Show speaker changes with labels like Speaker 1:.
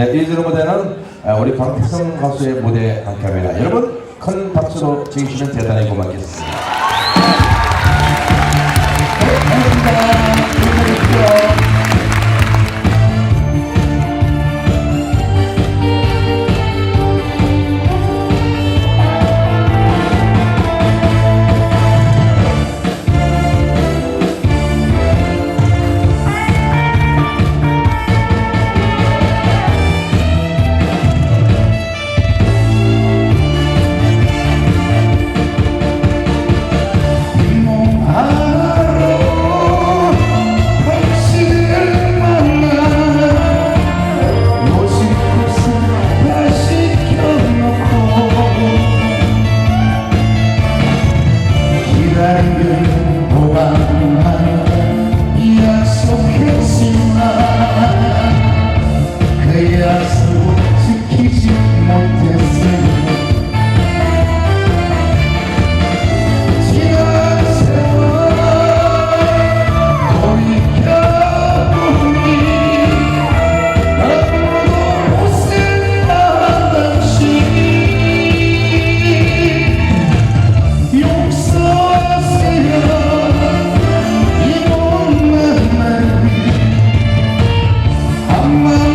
Speaker 1: 네, 이즈로 무대는 아, 우리 강태성 가수의 무대에 함께합니다. 여러분 큰 박수로 즐기시면 대단히 고맙겠습니다.
Speaker 2: Somewhere